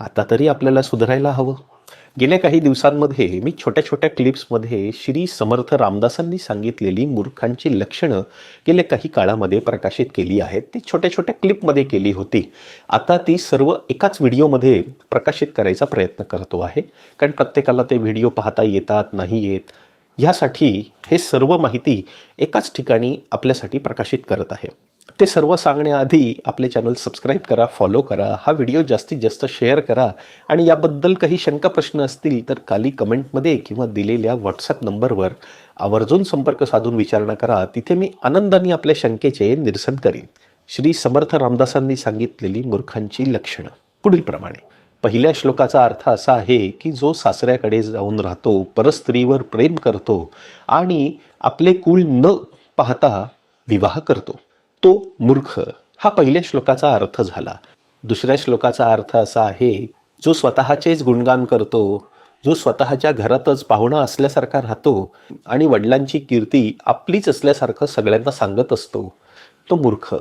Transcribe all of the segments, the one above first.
आता तरी आपल्याला सुधारायला हवं. गेल्या काही दिवसांमध्ये मी छोट्या छोट्या क्लिप्समध्ये श्री समर्थ रामदासांनी सांगितलेली मूर्खांची लक्षणं गेल्या काही काळामध्ये प्रकाशित केली आहेत. ती छोट्या छोट्या क्लिपमध्ये केली होती. आता ती सर्व एकाच व्हिडिओमध्ये प्रकाशित करायचा प्रयत्न करतो आहे. कारण प्रत्येकाला ते व्हिडिओ पाहता येतात नाही येत. ह्यासाठी हे सर्व माहिती एकाच ठिकाणी आपल्यासाठी प्रकाशित करत आहे. ते सर्व सांगण्याआधी आपले चॅनल सबस्क्राईब करा फॉलो करा हा व्हिडिओ जास्तीत जास्त शेअर करा. आणि याबद्दल काही शंका प्रश्न असतील तर खाली कमेंटमध्ये किंवा दिलेल्या व्हॉट्सॲप नंबरवर आवर्जून संपर्क साधून विचारणा करा. तिथे मी आनंदाने आपल्या शंकेचे निरसन करीन. श्री समर्थ रामदासांनी सांगितलेली मूर्खांची लक्षणं. पुढीलप्रमाणे पहिल्या श्लोकाचा अर्थ असा आहे की जो सासऱ्याकडे जाऊन राहतो परस्त्रीवर प्रेम करतो आणि आपले कुल न पाहता विवाह करतो. तो मूर्ख. हा पहिल्या श्लोकाचा अर्थ झाला. दुसऱ्या श्लोकाचा अर्थ असा आहे जो स्वतःचेच गुणगान करतो जो स्वतःच्या घरातच पाहुणा असल्यासारखा राहतो आणि वडिलांची कीर्ती आपलीच असल्यासारखं सगळ्यांना सांगत असतो तो मूर्ख.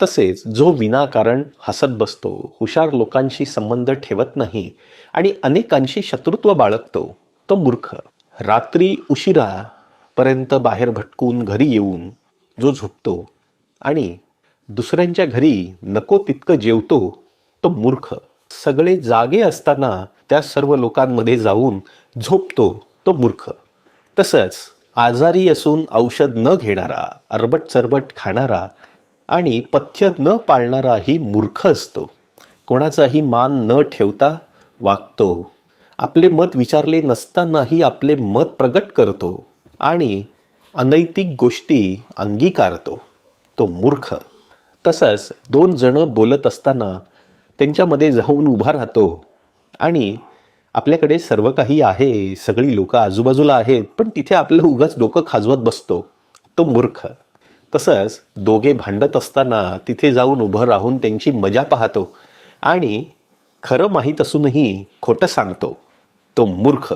तसेच जो विनाकारण हसत बसतो हुशार लोकांशी संबंध ठेवत नाही आणि अनेकांशी शत्रुत्व बाळगतो तो मूर्ख. रात्री उशिरापर्यंत बाहेर भटकून घरी येऊन जो झोपतो आणि दुसऱ्यांच्या घरी नको तितकं जेवतो तो मूर्ख. सगळे जागे असताना त्या सर्व लोकांमध्ये जाऊन झोपतो तो मूर्ख. तसंच आजारी असून औषध न घेणारा अरबट चरबट खाणारा आणि पथ्य न पाळणाराही मूर्ख असतो. कोणाचाही मान न ठेवता वागतो. आपले मत विचारले नसतानाही आपले मत प्रगट करतो आणि अनैतिक गोष्टी अंगीकारतो. तो मूर्ख. तसंच दोन जणं बोलत असताना त्यांच्यामध्ये जाऊन उभा राहतो. आणि आपल्याकडे सर्व काही आहे सगळी लोक आजूबाजूला आहेत पण तिथे आपलं उगाच डोकं खाजवत बसतो. तो मूर्ख. तसंच दोघे भांडत असताना तिथे जाऊन उभं राहून त्यांची मजा पाहतो. आणि खरं माहीत असूनही खोटं सांगतो. तो मूर्ख.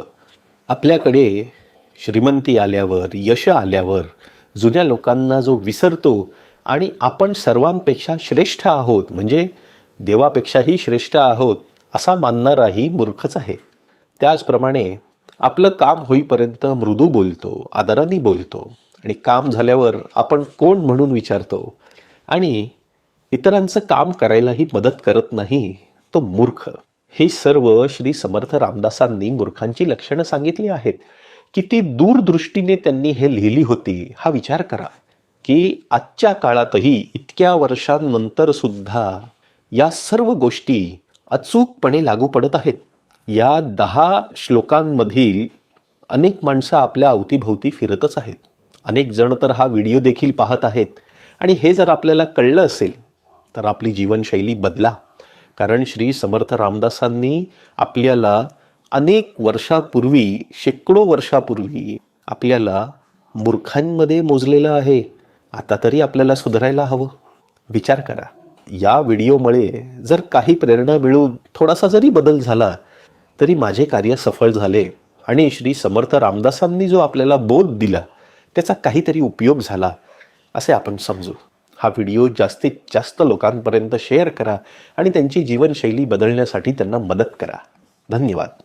आपल्याकडे श्रीमंती आल्यावर यश आल्यावर जुन्या लोकांना जो विसरतो आणि आपण सर्वांपेक्षा श्रेष्ठ आहोत. म्हणजे देवापेक्षाही श्रेष्ठ आहोत असा मानणाराही मूर्खच आहे. त्याचप्रमाणे आपलं काम होईपर्यंत मृदू बोलतो आदराने बोलतो आणि काम झाल्यावर आपण कोण म्हणून विचारतो? आणि इतरांचं काम करायलाही मदत करत नाही तो मूर्ख. हे सर्व श्री समर्थ रामदासांनी मूर्खांची लक्षणं सांगितली आहेत. किती दूरदृष्टीने त्यांनी हे लिहिली होती हा विचार करा. की आजच्या काळातही इतक्या वर्षांनंतर सुद्धा या सर्व गोष्टी अचूकपणे लागू पडत आहेत. या दहा श्लोकांमधील अनेक माणसं आपल्या अवतीभोवती फिरतच आहेत. अनेक जण तर हा व्हिडिओ देखील पाहत आहेत. आणि हे जर आपल्याला कळलं असेल तर आपली जीवनशैली बदला. कारण श्री समर्थ रामदासांनी आपल्याला अनेक वर्षापूर्वी शेकडो वर्षापूर्वी आपल्याला मूर्खांमध्ये मोजलेलं आहे. आता तरी आपल्याला सुधारायला हवं. विचार करा. या व्हिडिओमुळे जर काही प्रेरणा मिळून थोडासा जरी बदल झाला तरी माझे कार्य सफळ झाले आणि श्री समर्थ रामदासांनी जो आपल्याला बोध दिला त्याचा काहीतरी उपयोग झाला असे आपण समजू. हा व्हिडिओ जास्तीत जास्त लोकांपर्यंत शेअर करा आणि त्यांची जीवनशैली बदलण्यासाठी त्यांना मदत करा. धन्यवाद.